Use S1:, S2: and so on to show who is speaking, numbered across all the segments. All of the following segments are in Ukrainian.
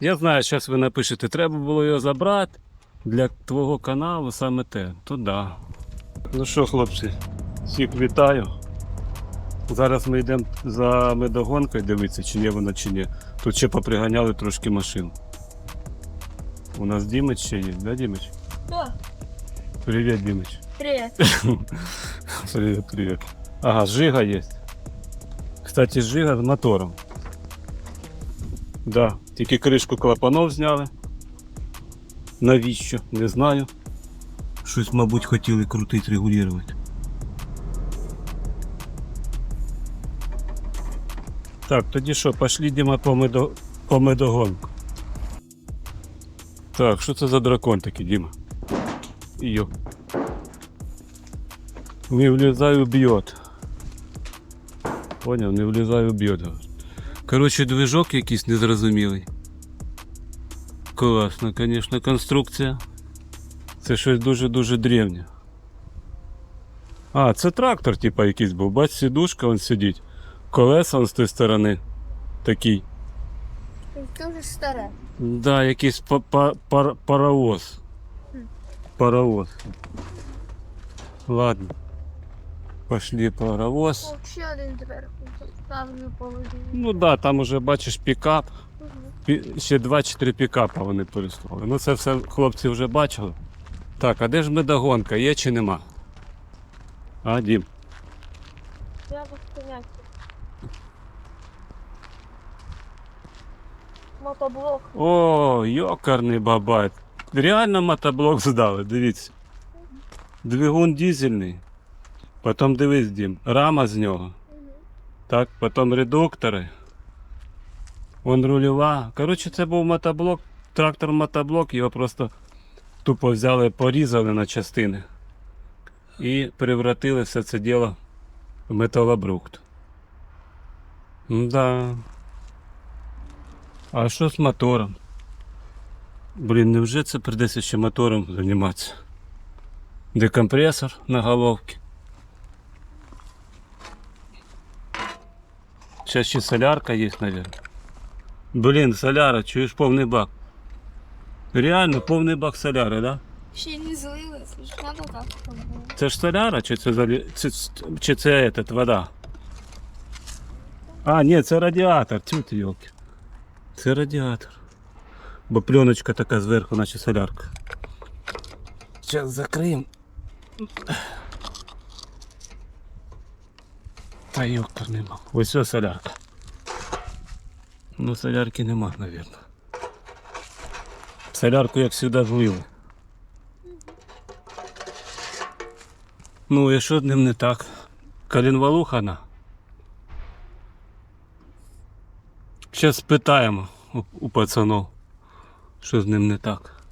S1: Я знаю, зараз ви напишете, треба було його забрати для твого каналу саме те. То да. Ну що, хлопці, всіх вітаю. Зараз ми йдемо за медогонкою дивитися, чи є вона, чи ні. Тут ще поприганяли трошки машин. У нас Дімич ще є, да, Дімич?
S2: Да.
S1: Привіт, Дімич.
S2: Привет.
S1: Привет, привет. Ага, Жига есть. Кстати, Жига з мотором. Да, тільки кришку клапанов зняли. Навіщо? Не знаю. Щось, мабуть, хотіли крутити, регулювати. Так, тоді що, пошли Діма по, медо... по медогонку. Так, що це за дракон такий, Діма? Йо. Не влезаю, бьет. Понял, не влезаю, бьет. Короче, движок якийсь незрозумілий. Класна, конечно, конструкція. Це щось дуже-дуже древнє. А, це трактор, типа, якийсь був. Бач, сідушка, он сидить. Колеса он з тої сторони. Такий.
S2: Дуже старе.
S1: Да, якийсь па- па- пар- паровоз. Паровоз. Ладно. Пошли паровоз.
S2: Ще один зверху. Ставлю положив.
S1: Ну да, там уже бачиш пікап. Пі- Ще 2-4 пікапа вони переслали. Ну це все хлопці вже бачили. Так, а де ж медогонка? Є чи нема? А, Дім.
S2: Треба поняття. Мотоблок.
S1: О, йокарний бабай. Реально мотоблок здали, дивіться. Двигун дизельний. Потім дивись, Дім, рама з нього. Так, потім редуктори. Вон рульова. Коротше, це був мотоблок, трактор мотоблок, його просто тупо взяли, порізали на частини і превратили все це діло в металобрухт. Да. А що з мотором? Блін, невже це придеться ще мотором займатися? Декомпресор на головці. Сейчас ще солярка есть, наверное. Блін, соляра, чуєш повний бак. Реально повний бак соляри, да?
S2: Ще не злили, це ж надо так. щоб було.
S1: Це ж соляра, чи це, залі- чи, чи це этот, вода? А, ні, це радіатор, тю ти йолки. Це радіатор. Бо пленочка така зверху, наче солярка. Зараз закриємо. Та йоктар нема. Ось ось солярка. Ну солярки нема, мабуть. Солярку, як завжди, злили. Ну і що ним не так? Калінвалухана. Зараз спитаємо у пацанов, що з ним не так.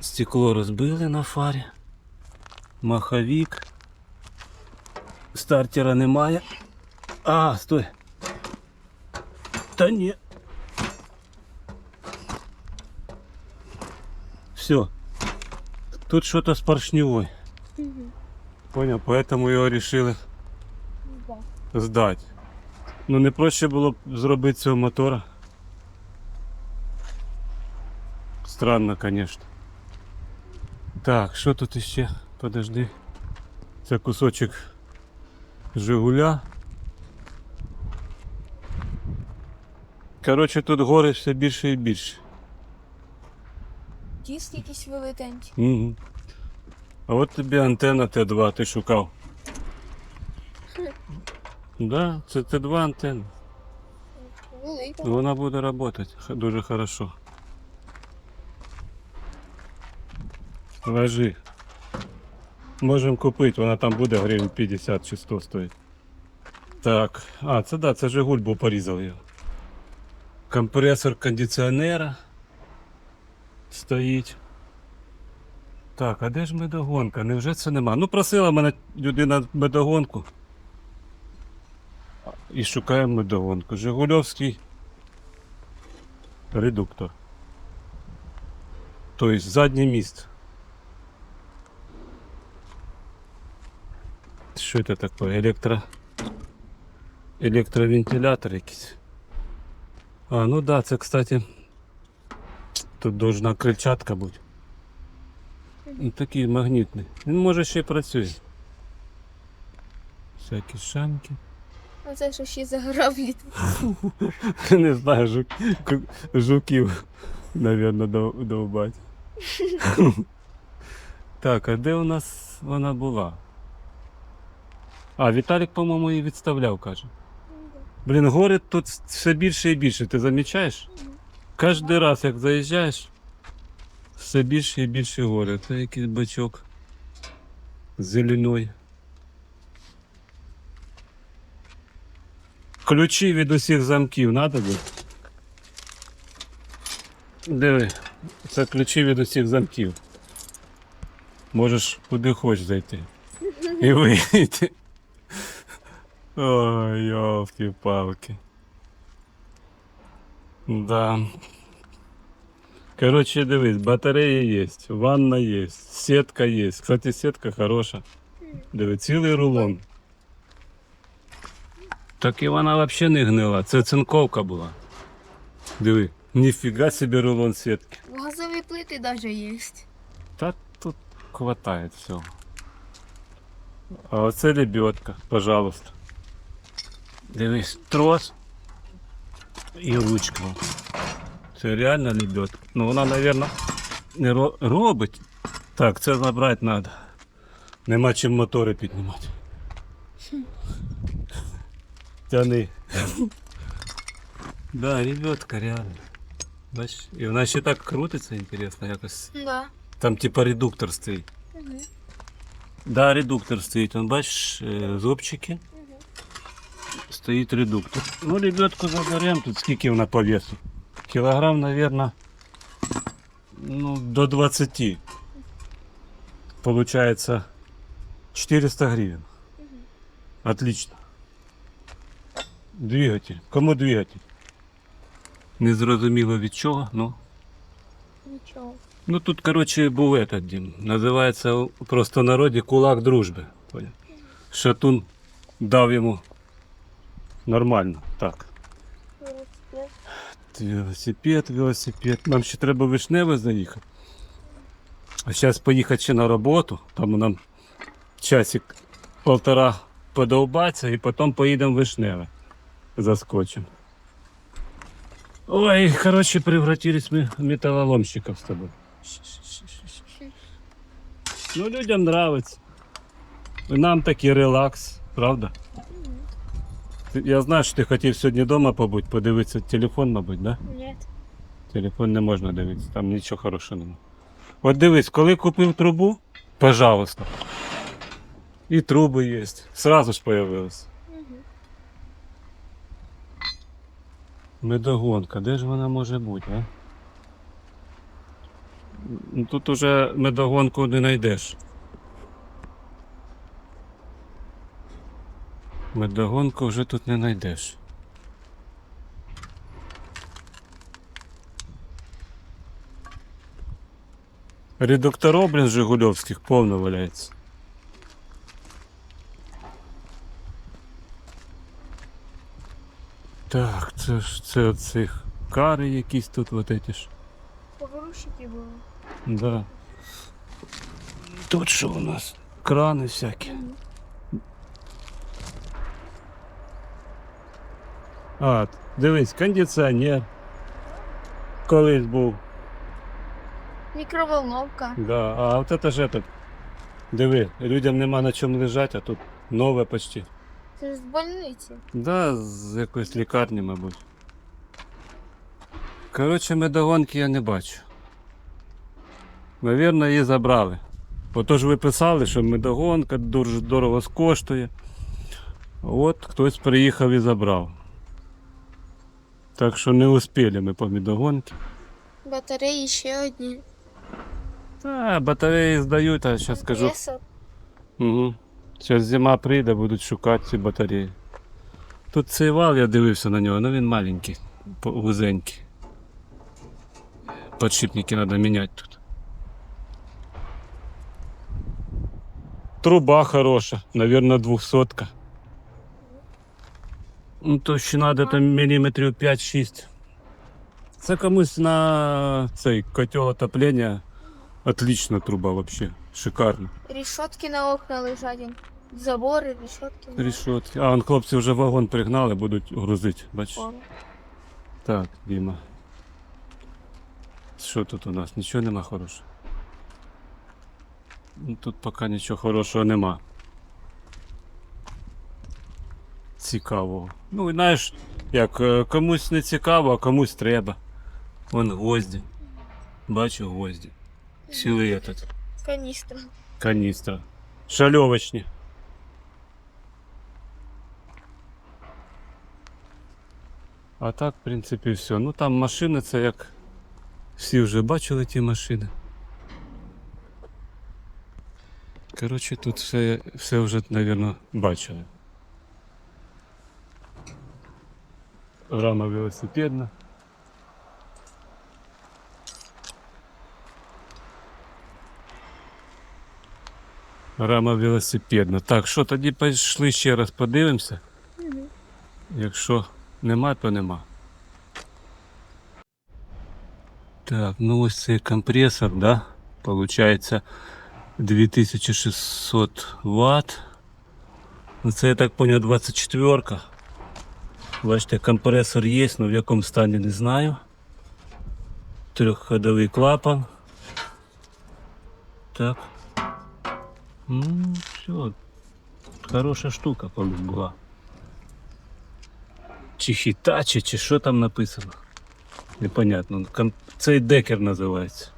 S1: Стекло розбили на фарі. Маховік. Стартера немає. А, стой. Та ні. Все. Тут что-то с поршневой. Понял, поэтому його решили
S2: Да.
S1: здати. Ну не проще було б зробити цього мотора. Странно, конечно. Так, що тут іще? Подожди. Це кусочок Жигуля. Коротше, тут гори все більше і більше.
S2: Диск якийсь велетенький.
S1: Угу. А от тобі антенна Т2 ти шукав. Да, це Т2 антенна.
S2: Велика.
S1: Вона буде працювати дуже хорошо. Ложи. Можемо купити, вона там буде гривень 50 чи 100 стоїть. Так, а, це да, це Жигуль, бо порізав його. Компресор кондиціонера стоїть. Так, а де ж медогонка? Невже це нема? Ну, просила мене людина медогонку. І шукаємо медогонку. Жигульовський редуктор. Тобто заднє місце. Що це таке? Електро... Електровентилятор якийсь. А, ну да, це, кстати, тут должна крильчатка бути. І такий магнітний. Він може ще й працює. Всякі шанки.
S2: Оце що ще заграблі.
S1: Не знаю, жук, жуків, дов- довбать. так, а де у нас вона була? А, Віталік, по-моєму, її відставляв, каже. Блін, гори тут все більше і більше, ти замічаєш? Кожен раз, як заїжджаєш, все більше і більше гори. Це якийсь бачок зеленой. Ключі від усіх замків надо буде? Диви, це ключі від усіх замків. Можеш куди хочеш зайти. І вийти. Ой, йолки-палки. Да. Короче, дивись, батарея есть, ванна есть, сетка есть. Кстати, сетка хороша. Диви, цілий рулон. Так і вона взагалі не гнила. Це цинковка була. Диви, ніфіга собі рулон сітки.
S2: Газові плити навіть є.
S1: Та тут хватает всього. А оце лебедка, пожалуйста. Дивись, трос і ручка. Це реально лебедка. Ну вона, мабуть, не ро- робить. Так, це забрати треба. Нема чим мотори піднімати. Тяни. Да, лебедка реально. Бачиш? І вона ще так крутиться, інтересно, якось.
S2: Да.
S1: Там типа редуктор стоїть.
S2: Угу.
S1: Да, редуктор стоїть. Он бачиш, е, зубчики. Стоїть редуктор. Ну, лебедку заберемо. Тут скільки вона по весу? Кілограм, наверное, ну, до 20. Получается 400 гривен. Отлично. Двигатель. Кому двигатель? Не зрозуміло від чого, ну.
S2: Нічого.
S1: Ну тут, короче, був этот Дім. Називається у просто народі кулак дружби. Понял? Шатун дав йому нормально. Так. Велосипед, велосипед. Нам ще треба вишневе заїхати. А зараз поїхати ще на роботу. Там нам часик полтора подовбатися і потім поїдемо вишневе. Заскочимо. Ой, короче, превратились мы в металлоломщиков с тобой. Ну, людям нравится. Нам такий релакс, правда? Я знаю, що ти хотів сьогодні вдома побути, подивитися телефон, мабуть, да?
S2: Ні.
S1: Телефон не можна дивитися, там нічого хорошого немає. От дивись, коли купив трубу, пожалуйста. І труби є. Сразу ж появилось. Медогонка, де ж вона може бути, а? Ну, Тут уже медогонку не знайдеш. Медогонку вже тут не знайдеш. Редукторов, блін, Жигульовських повно валяється. Так, це ж це оцих кари якісь тут вот эти ж.
S2: Погрузчики були.
S1: Да. Тут що у нас? Крани всякі. А, дивись, кондиціонер. Колись був.
S2: Мікроволновка.
S1: Да. А от це ж этот. Диви, людям нема на чому лежати, а тут нове почти.
S2: Це ж з больниці.
S1: Да, з якоїсь лікарні, мабуть. Коротше, медогонки я не бачу. Навірно, її забрали. Отож ви писали, що медогонка дуже дорого коштує. От хтось приїхав і забрав. Так що не успіли ми по медогонки.
S2: Батареї ще одні.
S1: Та, батареї здають, а зараз скажу.
S2: Весо.
S1: Угу. Зараз зима прийде, будуть шукати ці батареї. Тут цей вал, я дивився на нього, ну він маленький, вузенький. Подшипники треба міняти тут. Труба хороша, наверное, двухсотка. Ну, то ще треба там міліметрів 5-6. Це комусь на цей котел отоплення. Отлічна труба вообще. Шикарно.
S2: Рішотки на окна лежать. Забори, рішотки.
S1: Рішотки. А, он хлопці вже вагон пригнали, будуть грузити. Бачиш? Так, Діма. Що тут у нас? Нічого нема хорошого. Ну, Тут поки нічого хорошого нема. Цікавого. Ну, знаєш, як е, комусь не цікаво, а комусь треба. Вон гвозді. Бачу гвозді. Этот.
S2: Каністра.
S1: Каністра. Шальовочні. А так, в принципі, все. Ну там машини, це як. Всі вже бачили ті машини. Коротше, тут все, все вже, мабуть, бачили. Рама велосипедна. Рама велосипедна. Так, що тоді пішли ще раз подивимося. Якщо нема, то нема. Так, ну ось цей компресор, да? Получається 2600 Вт. Ну це я так понял 24. Бачите, компресор є, але в якому стані не знаю. Трьохходовий клапан. Так. Ну, все. Хороша штука колись була. Чи Hitachi, чи що там написано. Непонятно. Цей декер називається.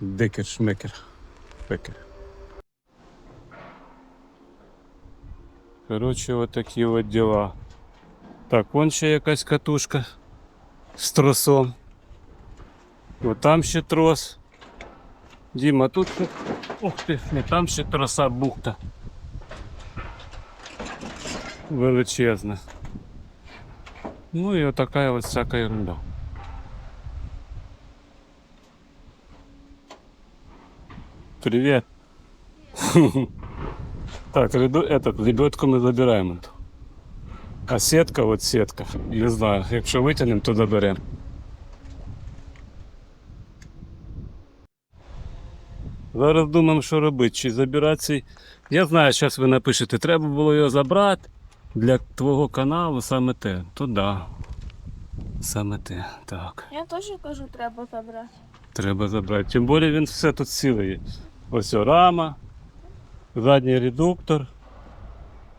S1: Декер шмекер. Бекер. Коротше, от такі от діла. Так, вон ще якась катушка з тросом. От там ще трос. Діма, тут. ще- Ух ти, не там ще троса бухта. Величезна. Ну и вот такая вот всякая ерунда. Привет. Так, этот, лебедку мы забираем. А сетка, вот сетка. Не знаю, якщо витягнемо, то доберемо. Зараз думаємо, що робити. Чи забирати цей. Я знаю, зараз ви напишете, треба було його забрати для твого каналу саме те. То да. Саме те. Так.
S2: Я теж кажу, треба забрати.
S1: Треба забрати. Тим більше він все тут цілий. Ось рама, задній редуктор.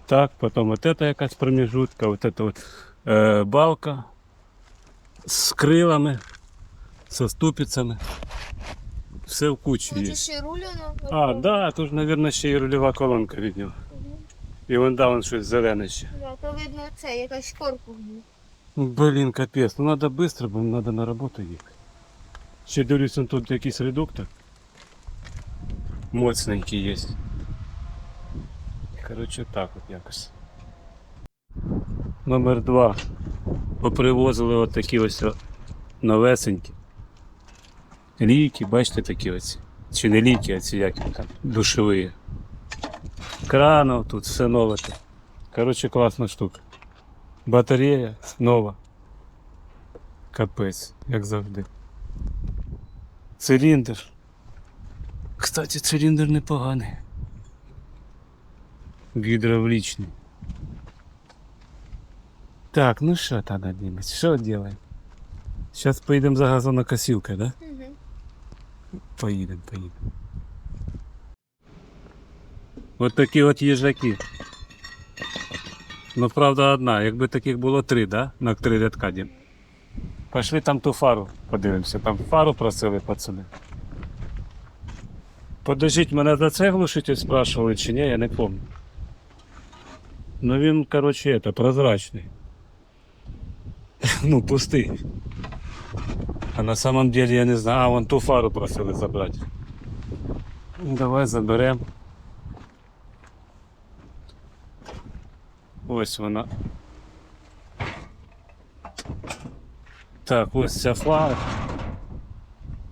S1: Так, потім от це якась проміжутка, от це от, е, балка з крилами, со ступицями. Все в кучі
S2: Тут
S1: є.
S2: ще.
S1: А, да, тут, мабуть, ще й рульова колонка від нього. І вон да, вон щось зелене ще.
S2: Да, то видно це, якась.
S1: Ну, Блін, капець, ну треба швидко, бо треба на роботу їхати. Ще дивлюсь, он тут якийсь редуктор. Моцненький є. Коротше, так от якось. Номер два. Попривозили от такі ось новесенькі. Ліки, бачите такі ось. Чи не ліки, а ці як там, душові. Кранов, тут все нове. Коротше, класна штука. Батарея нова. Капець, як завжди. Циліндр. Кстати, циліндр непоганий. Гідравлічний. Так, ну що тоді, Дімець, що робимо? Зараз поїдемо за газонокосилкою, да?
S2: Угу.
S1: Поїдемо, поїдемо. От такі от їжаки. Ну, правда, одна. Якби таких було три, да? На три рядка дім. Пошли там ту фару подивимося. Там фару просили пацани. Подождіть, мене за це глушитель спрашивали чи ні, я не пам'ятаю. Ну він, короче, это, прозрачний. ну, пустий. А на самом деле я не знаю, а вон ту фару просили забрати. Ну, Давай заберемо. Ось вона. Так, ось ця фара.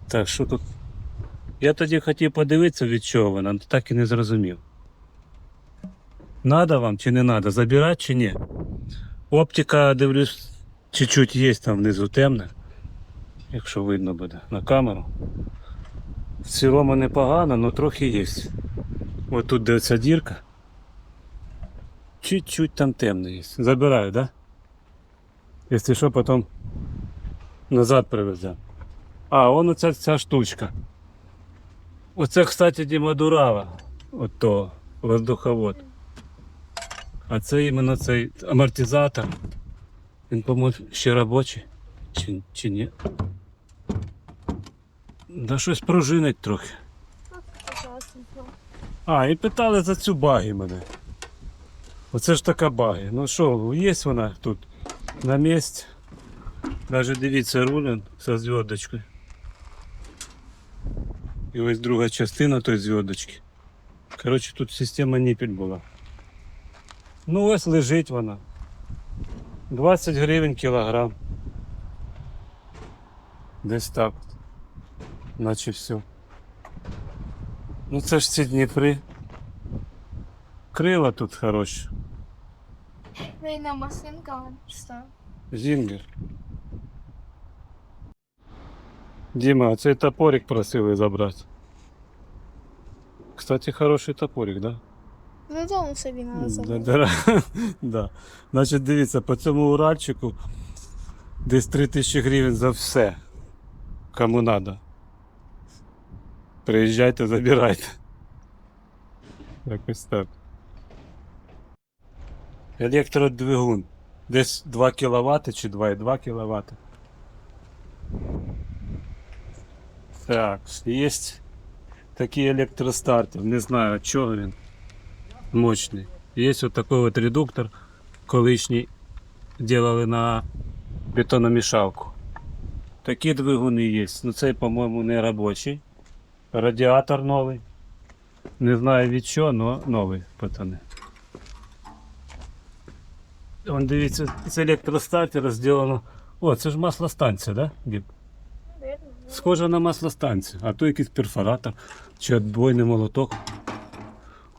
S1: Так, що тут? Я тоді хотів подивитися, від чого вона, так і не зрозумів. Надо вам чи не надо? Забирати чи ні? Оптика, дивлюсь, чуть-чуть є там внизу темна. якщо видно буде на камеру. В цілому непогано, але трохи є. Ось тут де оця дірка. Чуть-чуть там темно є. Забираю, да? Якщо що, потім назад привеземо. А, вон оця ця штучка. Оце, кстати, Діма Дурава. От то, воздуховод. А це іменно цей амортизатор. Він, по-моєму, ще робочий. Чи, чи ні? Да щось пружинить трохи. А, і питали за цю баги мене. Оце ж така баги. Ну що, є вона тут на місці. Даже дивіться рулен со зв'язочкою. І ось друга частина тої зв'язочки. Коротше, тут система ніпель була. Ну ось лежить вона. 20 гривень кілограм. Десь так. Наче все. Ну це ж ці Дніпри. Крила тут хороші.
S2: Війна машинка, що?
S1: Зінгер. Діма, а цей топорик просили забрати. Кстати, хороший топорик, да?
S2: Додому собі
S1: Да,
S2: забрати.
S1: да. Значить, дивіться, по цьому Уральчику десь 3 тисячі гривень за все. Кому надо. Приїжджайте, забирайте. Якось так. Електродвигун. Десь 2 кВт чи 2,2 кВт. Так, є такий електростартер. Не знаю, чого він. Мощний. Є ось такий от редуктор, колишній делали на бетономішалку. Такі двигуни є. Ну цей, по-моєму, не робочий. Радіатор новий. Не знаю від чого, але новий, пацани. Вон дивіться, з електростартера зроблено. О, це ж маслостанція, да? Дім? Схоже на маслостанцію, а то якийсь перфоратор чи отбойний молоток.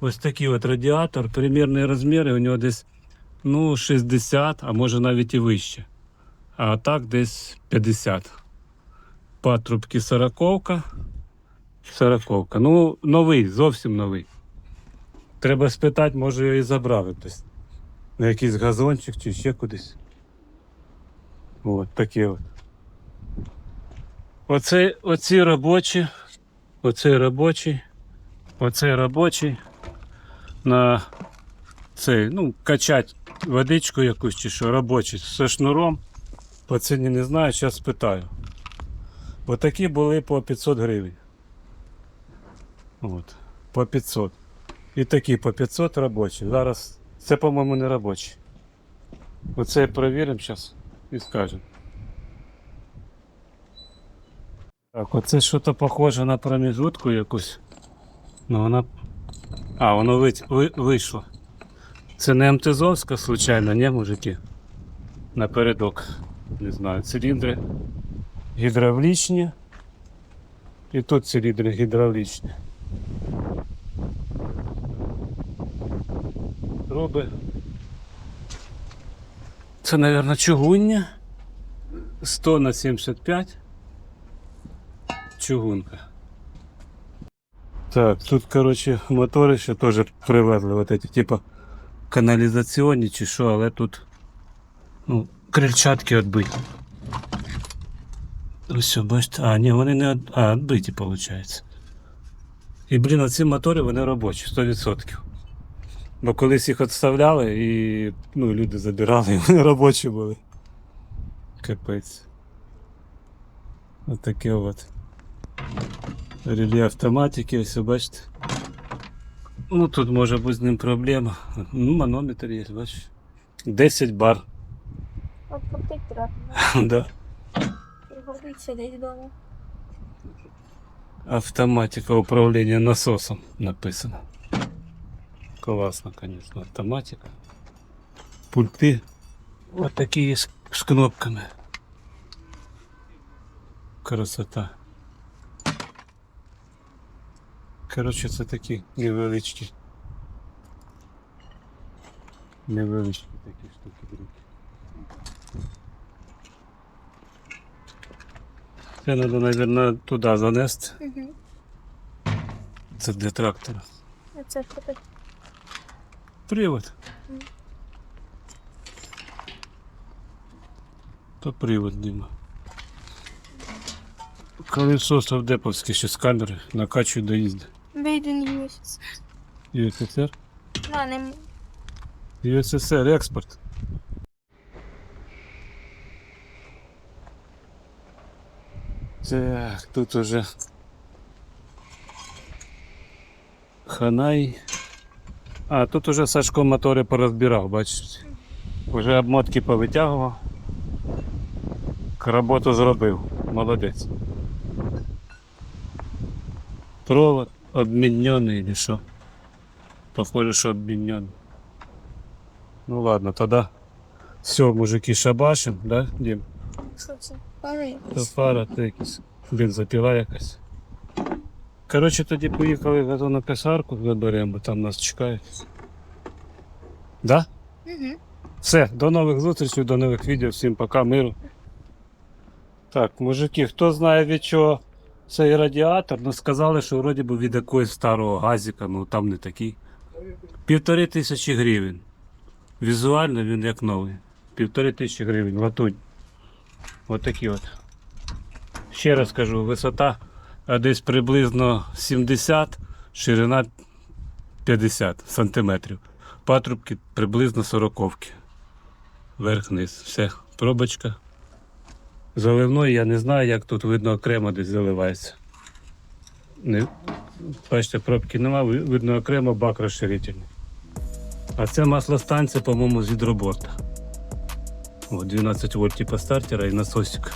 S1: Ось такий от радіатор, примірні розміри у нього десь ну, 60, а може навіть і вище. А так десь 50. Патрубки 40. 40. Ну, новий, зовсім новий. Треба спитати, може його і забрали хтось. На якийсь газончик чи ще кудись. От такі от. Оце, оці робочі, оцей робочий, оцей робочий на цей, ну, качать водичку якусь чи що, робочий, зі шнуром. По ціні не знаю, зараз спитаю. Бо такі були по 500 гривень. От, по 500. І такі по 500 робочі. Зараз це, по-моєму, не робочі. Оце перевіримо зараз і скажемо. Так, оце щось похоже на проміжутку якусь. Ну вона. А, воно ви... Ви... вийшло. Це не МТЗовська, случайно, ні, мужики? Напередок. Не знаю, циліндри гідравлічні. І тут циліндри гідравлічні. Труби. Це, мабуть, чугуння. 100 на 75. Чугунка. Так, тут, короче, мотори ще теж привезли, вот эти, типа каналізаційні чи що, але тут ну, крильчатки відбиті. Ось, бачите, а, ні, вони не од... а, відбиті, виходить. І, блін, оці мотори вони робочі, 100%. Бо колись їх відставляли і ну, люди забирали, і вони робочі були. Капець. Ось таке от. Реле автоматики, ось бачите. Ну тут може бути з ним проблема. Ну, манометр є, бачиш. 10 бар.
S2: От крутить треба.
S1: да.
S2: Пригодиться десь вдома.
S1: Автоматика управління насосом написано. Класно, конечно, автоматика. Пульти. Вот такие с, с кнопками. Красота. Коротше, це такі невеличкі. Невеличкі такі штуки. друзі. Це треба, мабуть, туди занести.
S2: Угу.
S1: Це для трактора.
S2: А це що таке?
S1: Привод.
S2: Мгм.
S1: То привод, Дима. Колесо совдеповське ще з камери накачує до їзди.
S2: Made місяць.
S1: ЮССР?
S2: Да, не
S1: ЮССР, експорт. Так, тут уже Ханай. А, тут уже Сашко мотори порозбирав, бачите. Уже обмотки повитягував. Роботу зробив. Молодець. Провод обмінений чи що? Похоже, що обмінений. Ну ладно, тогда все, мужики, шабашим, да,
S2: що це?
S1: Фара, якась бензопіла якась. Коротше, тоді поїхали в газонокосарку, заберемо, бо там нас чекають. Да?
S2: Угу.
S1: Все, до нових зустрічей, до нових відео. Всім пока, миру. Так, мужики, хто знає від чого цей радіатор, ну сказали, що вроді би від якогось старого газіка, ну там не такий. Півтори тисячі гривень. Візуально він як новий. Півтори тисячі гривень, латунь. От такі от. Ще раз кажу, висота десь приблизно 70, ширина 50 сантиметрів. Патрубки приблизно 40. Верх-низ. Все, пробочка. Заливної я не знаю, як тут видно окремо десь заливається. Не, бачите, пробки нема, видно окремо бак розширительний. А це маслостанція, по-моєму, з гідроборта. О, 12 вольт типа стартера і насосик.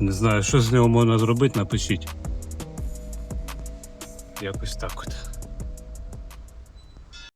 S1: Не знаю, що з нього можна зробити, напишіть. Якось так от.